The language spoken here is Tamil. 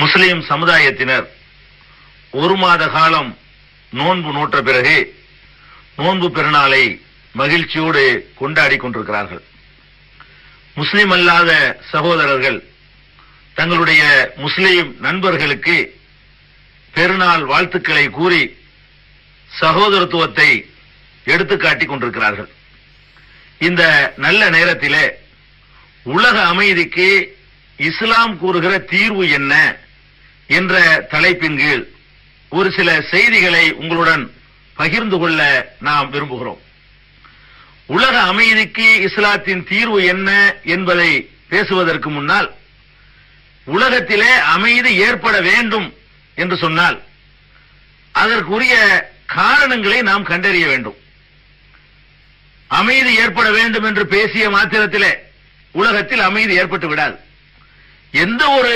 முஸ்லிம் சமுதாயத்தினர் ஒரு மாத காலம் நோன்பு நோற்ற பிறகு நோன்பு பெருநாளை மகிழ்ச்சியோடு கொண்டாடி கொண்டிருக்கிறார்கள். முஸ்லிம் அல்லாத சகோதரர்கள் தங்களுடைய முஸ்லிம் நண்பர்களுக்கு பெருநாள் வாழ்த்துக்களை கூறி சகோதரத்துவத்தை எடுத்துக்காட்டிக் கொண்டிருக்கிறார்கள். இந்த நல்ல நேரத்திலே உலக அமைதிக்கு இஸ்லாம் கூறுகிற தீர்வு என்ன? என்ற தலைப்பின் கீழ் ஒரு சில செய்திகளை உங்களுடன் பகிர்ந்து கொள்ள நாம் விரும்புகிறோம். உலக அமைதிக்கு இஸ்லாத்தின் தீர்வு என்ன என்பதை பேசுவதற்கு முன்னால் உலகத்திலே அமைதி ஏற்பட வேண்டும் என்று சொன்னால் அதற்குரிய காரணங்களை நாம் கண்டறிய வேண்டும். அமைதி ஏற்பட வேண்டும் என்று பேசிய மாத்திரத்திலே உலகத்தில் அமைதி ஏற்பட்டு விடாது. எந்த ஒரு